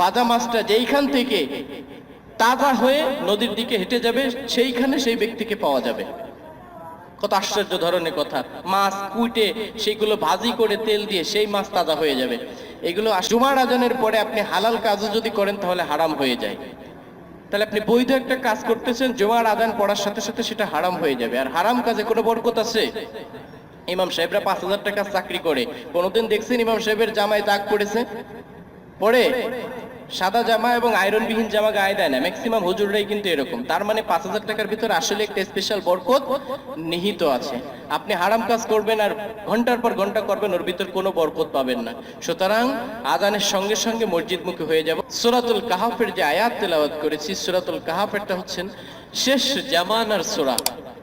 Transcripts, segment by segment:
বাজা মাছটা যেইখান থেকে তাজা হয়ে নদীর দিকে হেঁটে যাবে, সেইখানে সেই ব্যক্তিকে পাওয়া যাবে। কত আশ্চর্য ধরনের কথা। মাছ কুইটে সেইগুলো ভাজি করে তেল দিয়ে সেই মাছ তাজা হয়ে যাবে। এগুলো জুমার আজানের পরে আপনি হালাল কাজও যদি করেন, তাহলে হারাম হয়ে যায়। তাহলে আপনি বৈধ একটা কাজ করতেছেন, জুমার আদান পড়ার সাথে সাথে সেটা হারাম হয়ে যাবে। আর হারাম কাজে কোনো বরকত আছে? ইমাম সাহেবরা পাঁচ হাজার টাকা চাকরি করে। কোনোদিন দেখছেন ইমাম সাহেবের জামায় দাগ পড়েছে? পরে সাদা জামা এবং আয়রনবিহীন জামা গায়ে দেয় না। ম্যাক্সিমাম হুজুররাই কিন্তু এরকম। তার মানে পাঁচ হাজার টাকার ভিতরে আসলে একটা স্পেশাল বরকত নিহিত আছে। আপনি হারাম কাজ করবেন আর ঘণ্টার পর ঘণ্টা করবেন, ওর ভিতর কোনো বরকত পাবেন না। সুতরাং আজানের সঙ্গে সঙ্গে মসজিদমুখী হয়ে যাব। সুরাতুল কাহাফের যে আয়াত তেলাওয়াত করেছি, সুরাতুল কাহাফেরটা হচ্ছেন শেষ জামানার সুরা।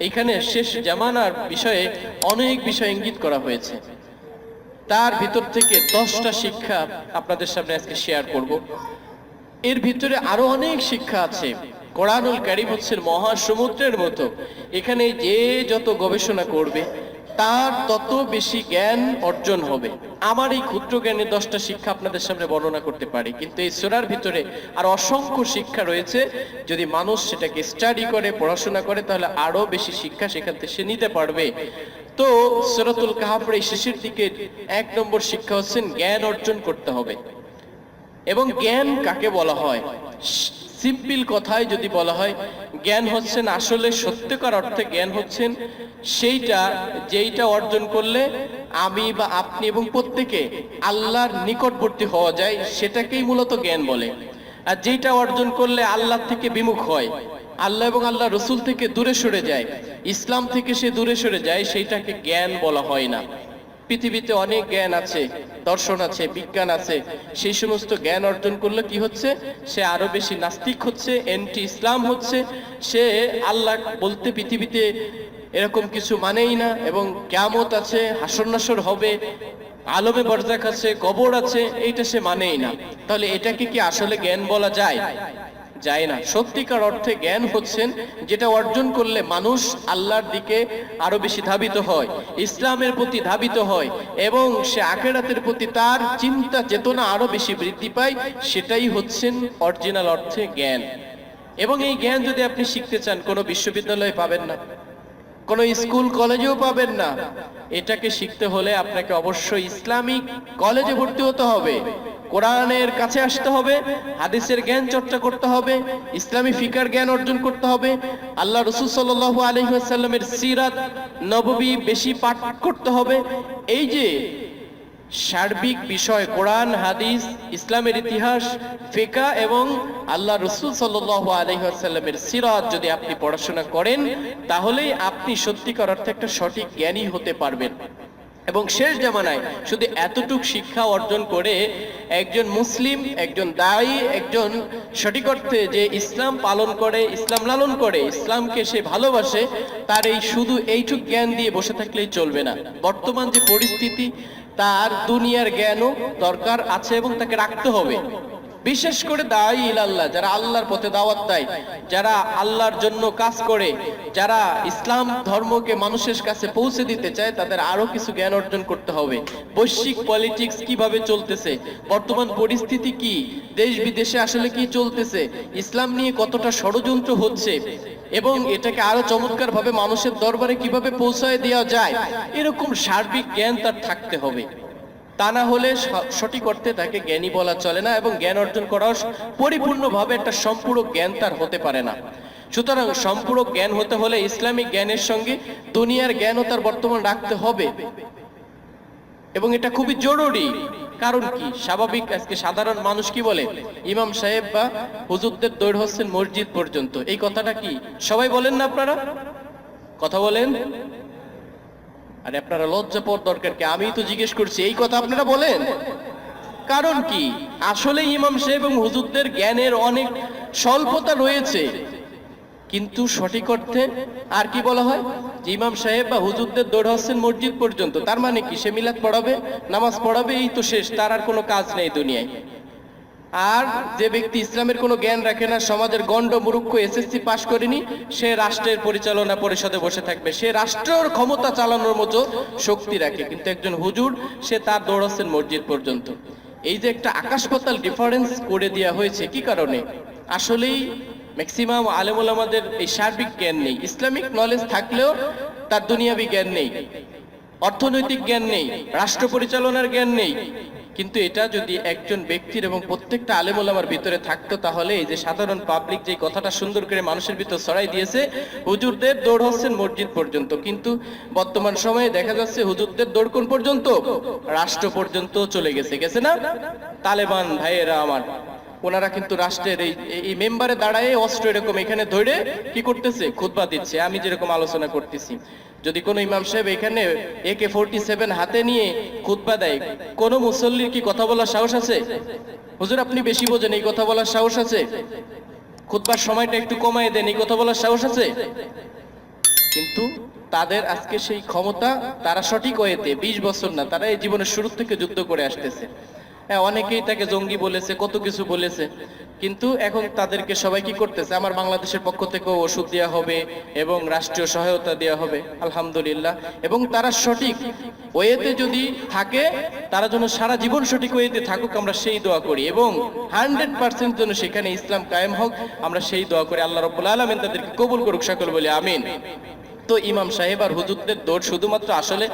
এখানে শেষ জামানার বিষয়ে অনেক বিষয় ইঙ্গিত করা হয়েছে। তার ভিতর থেকে দশটা শিক্ষা আপনাদের সামনে আজকে শেয়ার করব। এর ভিতরে আরও অনেক শিক্ষা আছে। কোরআনুল কারিম হচ্ছেন মহাসমুদ্রের মতো। এখানে যে যত গবেষণা করবে, তার তত বেশি জ্ঞান অর্জন হবে। আমার এই ক্ষুদ্র জ্ঞানের দশটা শিক্ষা আপনাদের সামনে বর্ণনা করতে পারি। কিন্তু এই সোরার ভিতরে আর অসংখ্য শিক্ষা রয়েছে। যদি মানুষ সেটাকে স্টাডি করে, পড়াশোনা করে, তাহলে আরও বেশি শিক্ষা সেখান থেকে সে নিতে পারবে। তো সরাতুল কাহাফের এই দিকে এক নম্বর শিক্ষা হচ্ছেন জ্ঞান অর্জন করতে হবে। এবং জ্ঞান কাকে বলা হয়? সিম্পল কথায় যদি বলা হয়, জ্ঞান হচ্ছেন আসলে সত্যিকার অর্থে জ্ঞান হচ্ছেন সেইটা, যেইটা অর্জন করলে আমি বা আপনি এবং প্রত্যেকে আল্লাহর নিকটবর্তী হওয়া যায়, সেটাকেই মূলত জ্ঞান বলে। আর যেটা অর্জন করলে আল্লাহ থেকে বিমুখ হয় আল্লাহ এবং আল্লাহ রসুল থেকে দূরে সরে যায়। ইসলাম থেকে সে দূরে সরে যায়, সেইটাকে জ্ঞান বলা হয় না। পৃথিবীতে অনেক জ্ঞান আছে, দর্শন আছে, বিজ্ঞান আছে। সেই সমস্ত জ্ঞান অর্জন করলে কি হচ্ছে? সে আরও বেশি নাস্তিক হচ্ছে এন্টি ইসলাম হচ্ছে। সে আল্লাহ বলতে পৃথিবীতে এরকম কিছু মানেই না এবং ক্যামত আছে, হাসর নাসর হবে, আলমে বরজাক আছে, কবর আছে, এইটা সে মানেই না। তাহলে এটাকে কি আসলে জ্ঞান বলা যায়? যায় না। সত্যিকার অর্থে জ্ঞান হচ্ছেন যেটা অর্জন করলে মানুষ আল্লাহর দিকে আরও বেশি ধাবিত হয়, ইসলামের প্রতি ধাবিত হয় এবং সে আখেরাতের প্রতি তার চিন্তা চেতনা আরও বেশি বৃদ্ধি পায়, সেটাই হচ্ছেন অরিজিনাল অর্থে জ্ঞান। এবং এই জ্ঞান যদি আপনি শিখতে চান, কোনো বিশ্ববিদ্যালয়ে পাবেন না। কোনো স্কুল, কলেজেও পাবেন না। এটাকে শিখতে হলে আপনাকে অবশ্যই ইসলামিক কলেজে ভর্তি হতে হবে। কোরআনের কাছে আসতে হবে, হাদিসের জ্ঞান চর্চা করতে হবে, ইসলামী ফিকার জ্ঞান অর্জন করতে হবে। আল্লাহ রসুল সাল আলহিহাসাল্লামের সিরাত নববী বেশি পাঠ করতে হবে। এই যে সার্বিক বিষয়, কোরআন, হাদিস, ইসলামের ইতিহাস, ফিকা এবং আল্লাহ রসুল সাল্লাহ আলহিহাসাল্লামের সিরাত যদি আপনি পড়াশোনা করেন, তাহলেই আপনি সত্যিকার অর্থে একটা সঠিক জ্ঞানী হতে পারবেন। এবং শেষ জামানায় শুধু এতটুক শিক্ষা অর্জন করে একজন মুসলিম, একজন দায়ী, একজন সঠিক অর্থে যে ইসলাম পালন করে, ইসলাম লালন করে, ইসলামকে সে ভালোবাসে, তার এই শুধু এইটুক জ্ঞান দিয়ে বসে থাকলেই চলবে না। বর্তমান যে পরিস্থিতি তার দুনিয়ার জ্ঞানও দরকার আছে এবং তাকে রাখতে হবে। বিশেষ করে দায়ী ইলাল্লাহ, যারা আল্লাহর পথে দাওয়াত দেয়, যারা আল্লাহর জন্য কাজ করে, যারা ইসলাম ধর্মকে মানুষের কাছে পৌঁছে দিতে চায়, তাদের আরও কিছু জ্ঞান অর্জন করতে হবে। বৈশ্বিক পলিটিক্স কীভাবে চলতেছে? বর্তমান পরিস্থিতি কি? দেশ বিদেশে আসলে কি চলতেছে? ইসলাম নিয়ে কতটা ষড়যন্ত্র হচ্ছে? এবং এটাকে আরও চমৎকার ভাবে মানুষের দরবারে কীভাবে পৌঁছায় দেওয়া যায়? এরকম সার্বিক জ্ঞান তার থাকতে হবে। তা না হলে সঠিক অর্থে তাকে জ্ঞানী বলা চলে না এবং জ্ঞান অর্জন করা পরিপূর্ণভাবে একটা সম্পূরক জ্ঞান তার হতে পারে না। সুতরাং সম্পূরক জ্ঞান হতে হলে ইসলামিক জ্ঞানের সঙ্গে দুনিয়ার জ্ঞানও তার বর্তমান রাখতে হবে। এবং এটা খুবই জরুরি। কারণ কি? স্বাভাবিক আজকে সাধারণ মানুষ কি বলে? ইমাম সাহেব বা হুজুরদের দৌড় হচ্ছেন মসজিদ পর্যন্ত। এই কথাটা কি সবাই বলেন না আপনারা? কথা বলেন? আরে আপনারা লজ্জা পর দরকার কি? আমি তো জিজ্ঞেস করছি, এই কথা আপনারা বলেন। কারণ কি? আসলে ইমাম সাহেব এবং হুজুরদের জ্ঞানের অনেক স্বল্পতা রয়েছে। কিন্তু সঠিক অর্থে আর কি বলা হয়? যে ইমাম সাহেব বা হুজুরদের দৌড় হচ্ছেন মসজিদ পর্যন্ত, তার মানে কি? সে মিলাদ পড়াবে, নামাজ পড়াবে, এই তো শেষ, তার আর কোনো কাজ নেই দুনিয়ায়। আর যে ব্যক্তি ইসলামের কোনো জ্ঞান রাখে না, সমাজের গণ্ড মুরুক্ষ এসএসসি পাশ করেনি, সে রাষ্ট্রের পরিচালনা পরিষদে বসে থাকবে। সে রাষ্ট্রের ক্ষমতা চালানোর মতো শক্তি রাখে। কিন্তু একজন হুজুর, সে তার দৌড়াচ্ছেন মসজিদ পর্যন্ত। এই যে একটা আকাশ পাতাল ডিফারেন্স করে দেওয়া হয়েছে, কি কারণে? আসলেই ম্যাক্সিমাম আলেমুল আমাদের এই সার্বিক জ্ঞান নেই। ইসলামিক নলেজ থাকলেও তার দুনিয়াবি জ্ঞান নেই। অর্থনৈতিক জ্ঞান নেই। রাষ্ট্র পরিচালনার জ্ঞান নেই। কিন্তু এটা যদি একজন ব্যক্তির এবং প্রত্যেকটা আলেমুলামার ভিতরে থাকতো তাহলে এই যে সাধারণ পাবলিক যে কথাটা সুন্দর করে মানুষের ভিতর ছড়াই দিয়েছে, হুজুরদের দৌড় হচ্ছেন মসজিদ পর্যন্ত। কিন্তু বর্তমান সময়ে দেখা যাচ্ছে হুজুরদের দৌড় কোন পর্যন্ত? রাষ্ট্র পর্যন্ত চলে গেছে। গেছে না? তালেবান ভাইয়েরা আমার। ওনারা কিন্তু রাষ্ট্রের এই এই মেম্বারে দাঁড়ায় অস্ত্র এরকম এখানে ধরে কি করতেছে? খুতবা দিচ্ছে। আমি যেরকম আলোচনা করতেছি। যদি কোনো ইমাম সাহেব এখানে একে ফোরটি সেভেন হাতে নিয়ে খুতবা দেয়, কোনো মুসল্লির কি কথা বলার সাহস আছে? হুজুর, আপনি বেশি বোঝেন, এই কথা বলার সাহস আছে? খুদবার সময়টা একটু কমায় দেন, এই কথা বলার সাহস আছে? কিন্তু তাদের আজকে সেই ক্ষমতা তারা সঠিক হয়েতে বিশ বছর না, তারা এই জীবনের শুরু থেকে যুদ্ধ করে আসতেছে। হ্যাঁ অনেকেই তাকে জঙ্গি বলেছে, কত কিছু বলেছে। কিন্তু এখন তাদেরকে সবাই কি করতেছে? আমার বাংলাদেশের পক্ষ থেকেও ওষুধ দেওয়া হবে এবং রাষ্ট্রীয় সহায়তা দেওয়া হবে, আলহামদুলিল্লাহ। এবং তারা সঠিক ওয়েতে যদি থাকে, তারা যেন সারা জীবন সঠিক ওয়েতে থাকুক, আমরা সেই দোয়া করি। এবং হান্ড্রেড পার্সেন্ট যেন সেখানে ইসলাম কায়েম হোক, আমরা সেই দোয়া করি। আল্লাহ রব্বুল আলমেন তাদেরকে কবুল করুক সকল বলে, আমিন। তো ইমাম সাহেব আর হুজুরদের দৌড় শুধুমাত্র আসলে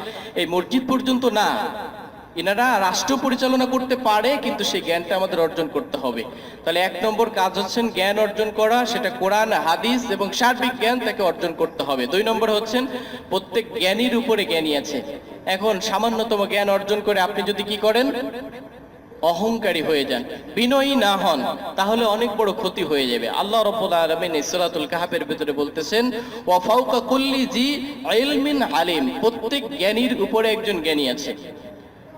এই মসজিদ পর্যন্ত না এনারা রাষ্ট্র পরিচালনা করতে পারে, কিন্তু সেই জ্ঞানটা আমাদের অর্জন করতে হবে। তাহলে এক নম্বর কাজ হচ্ছেন জ্ঞান অর্জন করা, সেটা কোরআন, হাদিস এবং সার্বিক জ্ঞান তাকে অর্জন করতে হবে। দুই নম্বর হচ্ছেন প্রত্যেক জ্ঞানীর উপরে জ্ঞানী আছে। এখন সামান্যতম জ্ঞান অর্জন করে আপনি যদি কি করেন? অহংকারী হয়ে যান। বিনয়ী না হন, তাহলে অনেক বড় ক্ষতি হয়ে যাবে। আল্লাহ রব্বুল আলামিন ইসরাতুল কাহাফের ভিতরে বলতেছেন, ওয়া ফাওকা কুল্লি জি আলিম। প্রত্যেক জ্ঞানীর উপরে একজন জ্ঞানী আছে।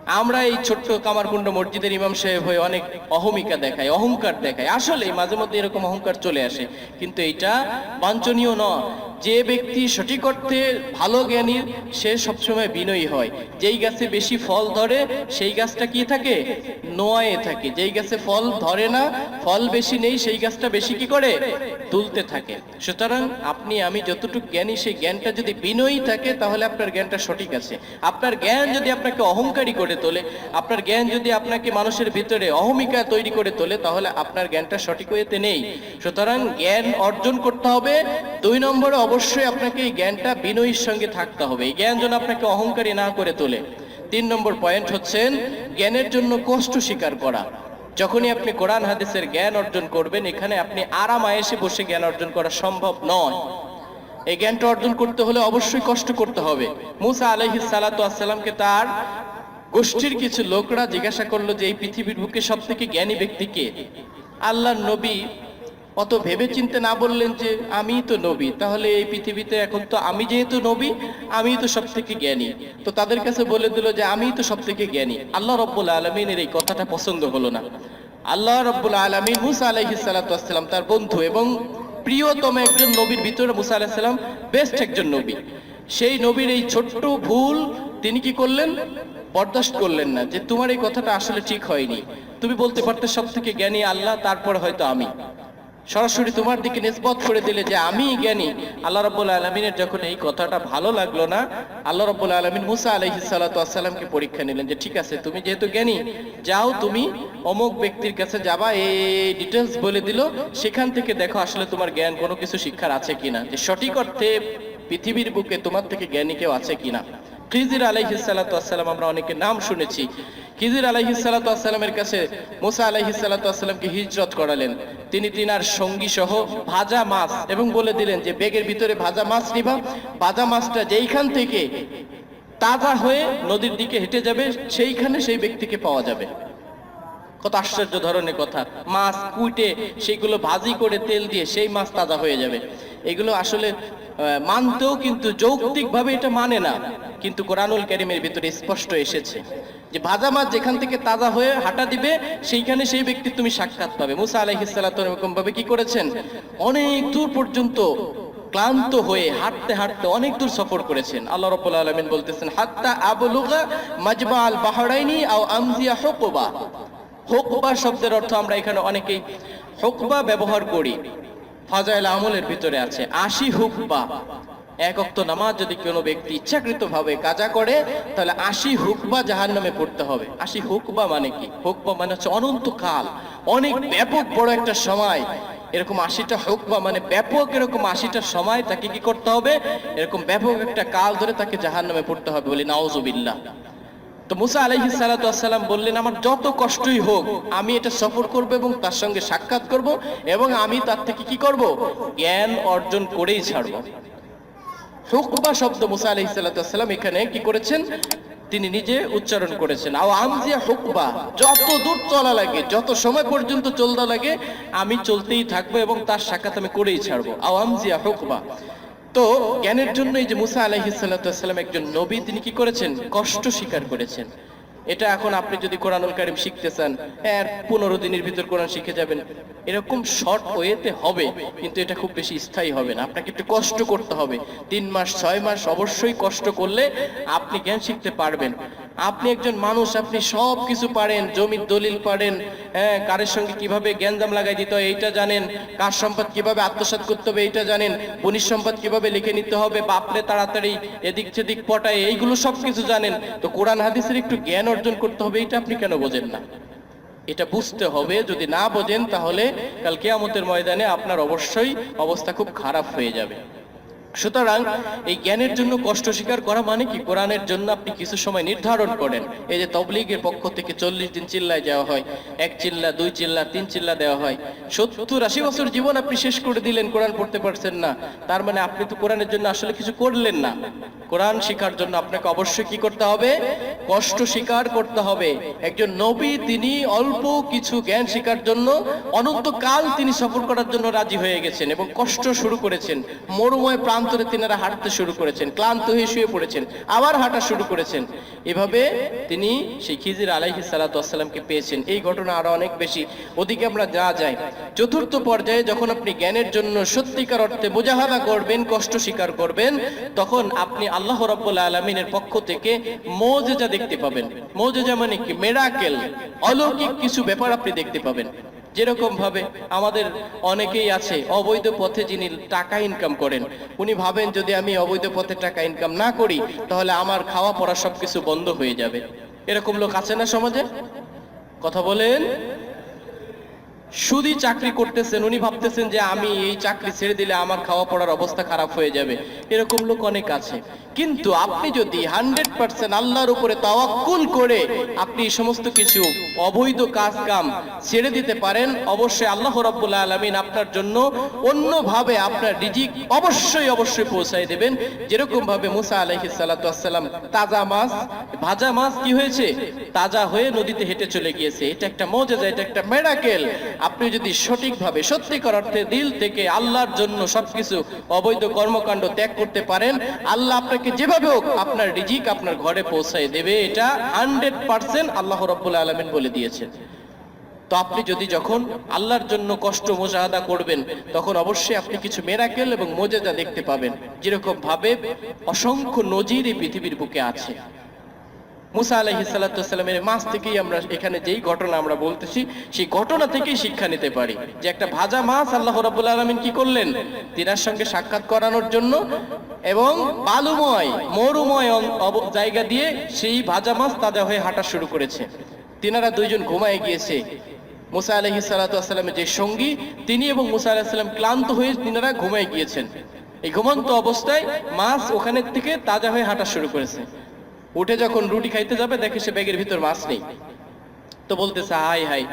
আমরা এই ছোট্ট কামারকুণ্ড মসজিদের ইমাম সাহেব হয়ে অনেক অহমিকা দেখায় অহংকার দেখায় আসলে মাঝে মধ্যে এরকম অহংকার চলে আসে, কিন্তু এটা বাঞ্ছনীয় নয়। যে ব্যক্তি সঠিক অর্থে ভালো জ্ঞানীর সে সবসময় বিনয়ী হয়। যেই গাছে বেশি ফল ধরে, সেই গাছটা কি থাকে? নোয়ায়ে থাকে। যেই গাছে ফল ধরে না, ফল বেশি নেই, সেই গাছটা বেশি কি করে? তুলতে থাকে। সুতরাং আপনি, আমি যতটুকু জ্ঞানী, সেই জ্ঞানটা যদি বিনয়ী থাকে, তাহলে আপনার জ্ঞানটা সঠিক আছে। আপনার জ্ঞান যদি আপনাকে অহংকারী করে তোলে, আপনার জ্ঞান যদি আপনাকে মানুষের ভিতরে অহমিকা তৈরি করে তোলে, তাহলে আপনার জ্ঞানটা সঠিক ওয়েতে নেই। সুতরাং জ্ঞান অর্জন করতে হবে। দুই নম্বরে অবশ্যই আপনাকে এই জ্ঞানটা বিনয়ীর সঙ্গে থাকতে হবে। এই জ্ঞান যেন আপনাকে অহংকারী না করে তোলে। তিন নম্বর পয়েন্ট হচ্ছেন, জ্ঞানের জন্য কষ্ট স্বীকার করা। যখনই আপনি কোরআন, হাদিসের জ্ঞান অর্জন করবেন, এখানে আপনি আরাম আয়েসে বসে জ্ঞান অর্জন করা সম্ভব নয়। এই জ্ঞানটা অর্জন করতে হলে অবশ্যই কষ্ট করতে হবে। মুসা আলহি সালাতামকে তার গোষ্ঠীর কিছু লোকরা জিজ্ঞাসা করল যে, এই পৃথিবীর বুকে সব থেকে জ্ঞানী ব্যক্তি কে? আল্লাহর নবী অত ভেবে চিনতে না বললেন যে, আমি তো নবী, তাহলে এই পৃথিবীতে এখন তো আমি যেহেতু নবী আমি তো সব থেকে জ্ঞানী। তো তাদের কাছে বলে দিল যে আমি তো সব থেকে জ্ঞানী। আল্লাহ রব্বুল আলমিনের এই কথাটা পছন্দ হলো না। আল্লাহ রব্বুল আলমিন মুসা আলহি সালাতাম তার বন্ধু এবং প্রিয়তম একজন নবীর ভিতরে মুসা আলাহিসাল্লাম বেস্ট একজন নবী। সেই নবীর এই ছোট্ট ভুল তিনি কি করলেন? বরদাস্ত করলেন না যে, তোমার এই কথাটা আসলে ঠিক হয়নি। তুমি বলতে পারতে সব থেকে জ্ঞানী আল্লাহ, তারপর হয়তো আমি। সরাসরি তোমার দিকে নিষ্পত করে দিলে যে আমি জ্ঞানী। আল্লাহ রব্বুল আলমিনের যখন এই কথাটা ভালো লাগল না, আল্লাহ রব্বুল আলমিন মুসা আলহি সাল্লাতামকে পরীক্ষা নিলেন যে, ঠিক আছে, তুমি যেহেতু জ্ঞানী, যাও তুমি অমুক ব্যক্তির কাছে যাবা, এই ডিটেলস বলে দিল, সেখান থেকে দেখো আসলে তোমার জ্ঞান কোনো কিছু শিক্ষার আছে কিনা, যে সঠিক অর্থে পৃথিবীর বুকে তোমার থেকে জ্ঞানী কেউ আছে কিনা। খিজির আলাইহি সালাতাম আমরা অনেকের নাম শুনেছি। খিজির আলাইহি সালাতামের কাছে মুসা আলাইহি হিজরত করালেন। তিনি তিনার সঙ্গী সহ ভাজা মাছ এবং বলে দিলেন যে, বেগের ভিতরে ভাজা মাছ নিবা। ভাজা মাছটা যেইখান থেকে তাজা হয়ে নদীর দিকে হেঁটে যাবে, সেইখানে সেই ব্যক্তিকে পাওয়া যাবে। কত আশ্চর্য ধরনের কথা। মাছ কুইটে সেগুলো ভাজি করে তেল দিয়ে সেই মাছ তাজা হয়ে যাবে। এগুলো আসলে মানতেও কিন্তু যৌক্তিকভাবে এটা মানে না। কিন্তু কোরআনুল কারিমের ভিতরে স্পষ্ট এসেছে যে ভাজা মাছ যেখান থেকে তাজা হয়ে হাঁটা দিবে, সেইখানে সেই ব্যক্তি তুমি সাক্ষাৎ পাবে। মুসা আলাইহিসাল্লাম ভাবে কি করেছেন? অনেক দূর পর্যন্ত ক্লান্ত হয়ে হাঁটতে হাঁটতে অনেক দূর সফর করেছেন। আল্লাহ রাব্বুল আলামিন বলতেছেন, হাত্তা আবলুগা মাজমা আল বাহরাইনি আও আমজিয়া হুকবা। হুকবা শব্দের অর্থ আমরা এখানে অনেকেই হুকবা ব্যবহার করি। ফাজাইল আমলের ভিতরে আছে আশি হুকবা। এক অক্ত নামাজ যদি কোনো ব্যক্তি ইচ্ছাকৃত ভাবে কাজা করে, তাহলে আশি হুকবা জাহান নামে পড়তে হবে। আশি হুকবা মানে কি? হুকবা মানে হচ্ছে অনন্তকাল। অনেক ব্যাপক বড় একটা সময়। এরকম আশিটা হুকবা মানে ব্যাপক এরকম আশিটা সময় তাকে কি করতে হবে? এরকম ব্যাপক একটা কাল ধরে তাকে জাহান নামে পড়তে হবে বলি নাওজুবিল্লাহ তো মুসা আলাইহি সালাম বললেন, আমার যত কষ্টই হোক, আমি এটা সফর করব এবং তার সঙ্গে সাক্ষাৎ করব এবং আমি তার থেকে কি করব? জ্ঞান অর্জন করেই ছাড়ব। হুকবা শব্দ মুসা আলাইহি সালাম এখানে কি করেছেন? তিনি নিজে উচ্চারণ করেছেন, আও আমজিয়া হুকবা, যত দূর চলা লাগে, যত সময় পর্যন্ত চলতে লাগে, আমি চলতেই থাকব এবং তার সাক্ষাৎ আমি করেই ছাড়বো। আও আমজিয়া হুকবা। তো জ্ঞানের জন্য এই যে মুসা আলাইহিসাল্লাম একজন নবী, তিনি কি করেছেন? কষ্ট স্বীকার করেছেন। এটা এখন আপনি যদি কোরআনুল কারিম শিখতে চান, এর পনেরো দিনের ভিতর কোরআন শিখে যাবেন। এরকম শর্ট ওয়েতে হবে, কিন্তু এটা খুব বেশি স্থায়ী হবে না। আপনাকে একটু কষ্ট করতে হবে। তিন মাস, ছয় মাস অবশ্যই কষ্ট করলে আপনি জ্ঞান শিখতে পারবেন। আপনি একজন মানুষ, আপনি সব কিছু পারেন, জমির দলিল পারেন হ্যাঁ কারের সঙ্গে কীভাবে জ্ঞানদাম লাগাই দিতে হয় এইটা জানেন, কার সম্পদ কীভাবে আত্মসাৎ করতে হবে এইটা জানেন বনির সম্পদ কীভাবে লিখে নিতে হবে, বাপরে তাড়াতাড়ি এদিক সেদিক পটায়, এইগুলো সব কিছু জানেন। তো কোরআন হাদিসের একটু জ্ঞান অর্জন করতে হবে এটা আপনি কেন বোঝেন না? এটা বুঝতে হবে, যদি না বোঝেন তাহলে কাল কেয়ামতের ময়দানে আপনার অবশ্যই অবস্থা খুব খারাপ হয়ে যাবে। সুতরাং এই জ্ঞানের জন্য কষ্ট স্বীকার করা মানে কি? কোরআনের জন্য আপনি কিছু সময় নির্ধারণ করেন। এই যে তবলিগের পক্ষ থেকে চল্লিশ দিন চিল্লায় যাওয়া হয়, এক চিল্লা, দুই চিল্লা, তিন চিল্লা দেওয়া হয়। সত্তর, আশি বছর জীবন আপনি শেষ করে দিলেন, কোরআন পড়তে পারছেন না। তার মানে আপনি তো কোরআনের জন্য আসলে কিছু করলেন না। কোরআন শেখার জন্য আপনাকে অবশ্যই কি করতে হবে? কষ্ট স্বীকার করতে হবে। একজন নবী, তিনি অল্প কিছু জ্ঞান শেখার জন্য অনন্তকাল তিনি সফর করার জন্য রাজি হয়ে গেছেন এবং কষ্ট শুরু করেছেন। মরুময় প্রান্তরে তিনারা হাঁটতে শুরু করেছেন, ক্লান্ত হয়ে শুয়ে পড়েছেন, আবার হাঁটা শুরু করেছেন। এভাবে তিনি সেই খিজির আলাইহি সালাতামকে পেয়েছেন। এই ঘটনা আরও অনেক বেশি। ওদিকে আমরা যা যাই, চতুর্থ পর্যায়ে যখন আপনি জ্ঞানের জন্য সত্যিকার অর্থে বোঝাহাদা করবেন, কষ্ট স্বীকার করবেন, তখন আপনি আল্লাহ রব্বুল আলমিনের পক্ষ থেকে মৌজেজা দেখতে পাবেন। মৌজেজা মানে কি? মেরাকেল অলৌকিক কিছু ব্যাপার আপনি দেখতে পাবেন। যেরকম ভাবে আমাদের অনেকেই আছে, অবৈধ পথে যিনি টাকা ইনকাম করেন, উনি ভাবেন যদি আমি অবৈধ পথে টাকা ইনকাম না করি, তাহলে আমার খাওয়া পড়া সবকিছু বন্ধ হয়ে যাবে। এরকম লোক আছে না সমাজে? কথা বলেন? শুধু চাকরি করতেছেন, উনি ভাবতেছেন যে আমি এই চাকরি ছেড়ে দিলে আমার খাওয়া পড়ার অবস্থা খারাপ হয়ে যাবে। এরকম লোক অনেক আছে। কিন্তু আপনি যদি হান্ড্রেড পার্সেন্ট আল্লাহর উপরে তাওয়াক্কুল করে আপনি এই সমস্ত কিছু অবৈধ কাজ কাম ছেড়ে দিতে পারেন, অবশ্যই আল্লাহ রাব্বুল আলামিন আপনার জন্য অন্যভাবে আপনার রিজিক অবশ্যই অবশ্যই পৌঁছায় দেবেন। যেরকম ভাবে মুসা আলাইহিস সালাতু ওয়াসসালাম তাজা মাছ, ভাজা মাছ কি হয়েছে? তাজা হয়ে নদীতে হেঁটে চলে গিয়েছে। এটা একটা মজাজা, এটা একটা মেরাকেল আপনি যদি সঠিকভাবে, সত্যিকার অর্থে দিল থেকে আল্লাহর জন্য সবকিছু অবৈধ কর্মকাণ্ড ত্যাগ করতে পারেন, আল্লাহ আপনাকে যেভাবে হোক আপনার রিজিক আপনার ঘরে পৌঁছায় দেবে। এটা হান্ড্রেড পার্সেন্ট আল্লাহ রব্বুল আলমিন বলে দিয়েছেন। তো আপনি যদি যখন আল্লাহর জন্য কষ্ট মোজাহাদা করবেন, তখন অবশ্যই আপনি কিছু মেরাকেল এবং মোজাদা দেখতে পাবেন। যেরকম ভাবে অসংখ্য নজির এই পৃথিবীর বুকে আছে। মুসা আলহি সাল্লামের মাছ থেকেই আমরা এখানে যেই ঘটনা আমরা বলতেছি, সেই ঘটনা থেকেই শিক্ষা নিতে পারি। যে একটা ভাজা মাছ আল্লাহ রাবুল আলমিন কি করলেন? তিনার সঙ্গে সাক্ষাৎ করানোর জন্য এবং বালুময়, মরুময় জায়গা দিয়ে সেই ভাজা মাছ তাজা হয়ে হাঁটা শুরু করেছে। তিনারা দুইজন ঘুমায় গিয়েছে। মুসা আলহি সাল্লামের যে সঙ্গী, তিনি এবং মুসা আলাহিসাল্লাম ক্লান্ত হয়ে তিনারা ঘুমায় গিয়েছেন। এই ঘুমন্ত অবস্থায় মাছ ওখানের থেকে তাজা হয়ে হাঁটা শুরু করেছে। উঠে যখন রুটি খাইতে যাবে, দেখে সে ব্যাগের ভিতর মাছ নেই। তো বলতেছে হাই হাই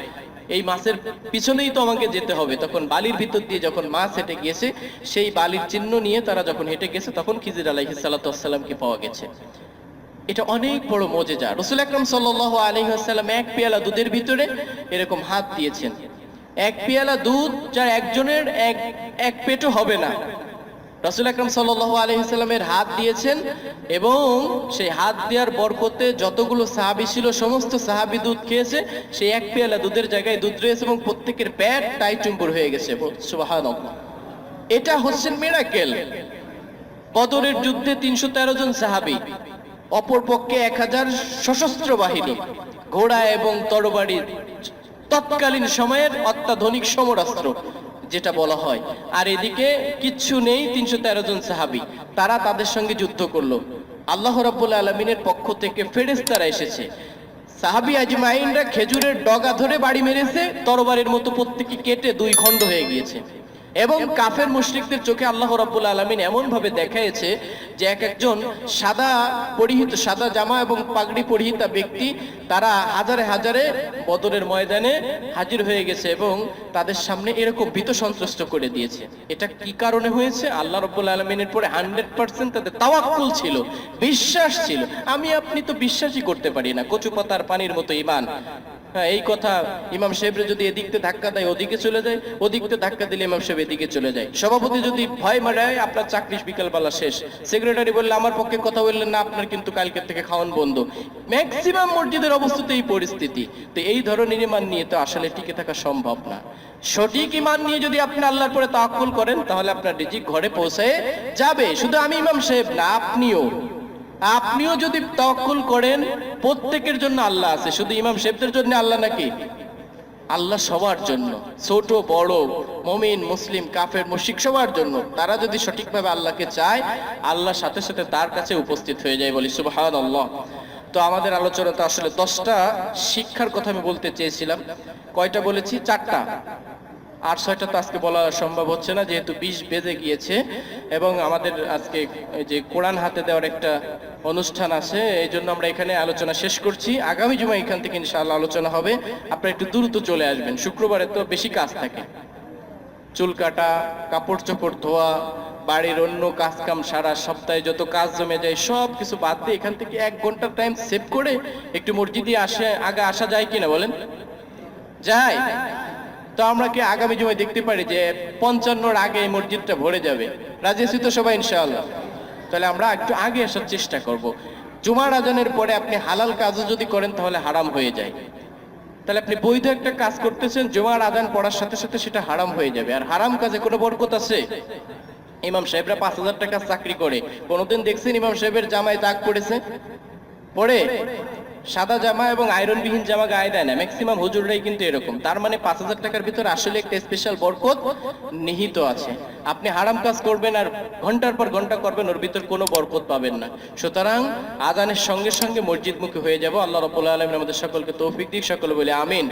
এই মাছের পিছনেই তো আমাকে যেতে হবে। তখন বালির ভিতর দিয়ে যখন মাছ হেঁটে গিয়েছে, সেই বালির চিহ্ন নিয়ে তারা যখন হেঁটে গেছে, তখন খিজির আলাইহি সাল্লাতামকে পাওয়া গেছে। এটা অনেক বড় মজেজা। রসুল আকরম সাল আলহিহাসাল্লাম এক পেয়ালা দুধের ভিতরে এরকম হাত দিয়েছেন। এক পেয়ালা দুধ, যার একজনের এক এক পেটও হবে না। রসুল আকরম সাল আলহিসাল্লামের হাত দিয়েছেন এবং সেই হাত দেওয়ার বরকতে যতগুলো সাহাবি ছিল, সমস্ত সাহাবি দুধ খেয়েছে। সেই এক পেয়ালা দুধের জায়গায় দুধ রয়েছে এবং প্রত্যেকের প্যাট টাই চুম্বুর হয়ে গেছে। এটা হচ্ছেন মেরাকেল বদরের যুদ্ধে তিনশো তেরো জন সাহাবি, অপর পক্ষে এক হাজার সশস্ত্র বাহিনী, ঘোড়া এবং তরবারির তৎকালীন সময়ের অত্যাধুনিক সমরাস্ত্র। যেটা বলা হয়। আর এদিকে কিচ্ছু নেই তিনশো তেরো জন সাহাবি। তারা তাদের সঙ্গে যুদ্ধ করল। আল্লাহ রাব্বুল আলমিনের পক্ষ থেকে ফেরেশতারা এসেছে। সাহাবি আজমাইনরা খেজুরের ডগা ধরে বাড়ি মেরেছে, তরবারের মতো প্রত্যেকে কেটে দুই খণ্ড হয়ে গিয়েছে। এবং কাফের মুশরিকদের চোখে আল্লাহ রাব্বুল আলামিন এমন ভাবে দেখাইছে যে এক একজন সাদা পরিহিত, সাদা জামা এবং পাগড়ি পরিহিতা ব্যক্তি তারা হাজারে হাজারে বদরের ময়দানে হাজির হয়ে গেছে এবং তাদের সামনে এরকম ভীত সন্ত্রস্ত করে দিয়েছে। এটা কি কারণে হয়েছে? আল্লাহ রাব্বুল আলামিনের পরে হান্ড্রেড পার্সেন্ট তাদের তাওয়াক্কুল ছিল, বিশ্বাস ছিল। আমি, আপনি তো বিশ্বাসই করতে পারি না। কচু পাতার পানির মতো ইমান হ্যাঁ এই কথা ইমাম সাহেবরে যদি এদিকতে ধাক্কা দেয়, ওদিকে চলে যায়, ওদিকতে ধাক্কা দিলে ইমাম সাহেব এদিকে চলে যায়। সভাপতি যদি ভয় মারায়, আপনার চাকরি বিকালবেলা শেষ। সেক্রেটারি বললে, আমার পক্ষে কথা বললেন না, আপনার কিন্তু কালকের থেকে খাওয়ান বন্ধ। ম্যাক্সিমাম মসজিদের অবস্থাতে এই পরিস্থিতি। তো এই ধরনের ইমান নিয়ে তো আসলে টিকে থাকা সম্ভব না। সঠিক ইমান নিয়ে যদি আপনি আল্লাহর পরে তাকুল করেন, তাহলে আপনার রিজিক ঘরে পৌঁছে যাবে। শুধু আমি ইমাম সাহেব না, আপনিও। আপনিও যদি তকুল করেন, প্রত্যেকের জন্য আল্লাহ আছে। শুধু ইমাম সাহেবদের জন্য আল্লাহ নাকি? আল্লাহ সবার জন্য। ছোট, বড়, মমিন, মুসলিম, কাফের মুশিক সবার জন্য। তারা যদি সঠিকভাবে আল্লাহকে চায় আল্লাহর সাথে সাথে তার কাছে উপস্থিত হয়ে যায় বলি সুবাহান আল্লাহ তো আমাদের আলোচনা তো আসলে দশটা শিক্ষার কথা আমি বলতে চেয়েছিলাম। কয়টা বলেছি? চারটা। আর ছয়টা তো আজকে বলা সম্ভব হচ্ছে না, যেহেতু বিশ বেজে গিয়েছে এবং আমাদের আজকে যে কোরআন হাতে দেওয়ার একটা অনুষ্ঠান আছে, এই জন্য আমরা এখানে আলোচনা শেষ করছি। আগামী জুমা এখান থেকে ইনশাআল্লাহ আলোচনা হবে। আপনারা একটু দ্রুত চলে আসবেন। শুক্রবারে তো বেশি কাজ থাকে। চুল কাটা, কাপড় চোপড় ধোয়া, বাড়ির অন্য কাজ কাম সারা সপ্তাহে যত কাজ জমে যায়, সব কিছু বাদ দিয়ে এখান থেকে এক ঘণ্টার টাইম সেভ করে একটু মসজিদে আসে, আগে আসা যায় কিনা বলেন? যায়। তো আমরা কি আগামী জুমায় দেখতে পারি যে পঞ্চান্নর আগে এই মসজিদটা ভরে যাবে? রাজি তো সবাই, ইনশাআল্লাহ? তাহলে আমরা একটু আগে আসার চেষ্টা করব। জুমার আজানের পরে আপনি হালাল কাজও যদি করেন, তাহলে হারাম হয়ে যায়। তাহলে আপনি বৈধ একটা কাজ করতেছেন, জুমার আজান পড়ার সাথে সাথে সেটা হারাম হয়ে যাবে। আর হারাম কাজে কোনো বরকত আছে? ইমাম সাহেবরা পাঁচ হাজার টাকা চাকরি করে। কোনোদিন দেখছেন ইমাম সাহেবের জামায় দাগ পড়েছে? পড়ে? সাদা জামা এবং আয়রনবিহীন জামা গায়ে দেয় না। ম্যাক্সিমাম হুজুররাই কিন্তু এরকম। তার মানে পাঁচ হাজার টাকার ভিতরে আসলে একটা স্পেশাল বরকত নিহিত আছে। আপনি হারাম কাজ করবেন আর ঘণ্টার পর ঘণ্টা করবেন, ওর ভিতর কোনো বরকত পাবেন না। সুতরাং আজানের সঙ্গে সঙ্গে মসজিদমুখী হয়ে যাব। আল্লাহ রবুল্লা আলমের আমাদের সকলকে তৌফিক দিক। সকলে বলে আমিন।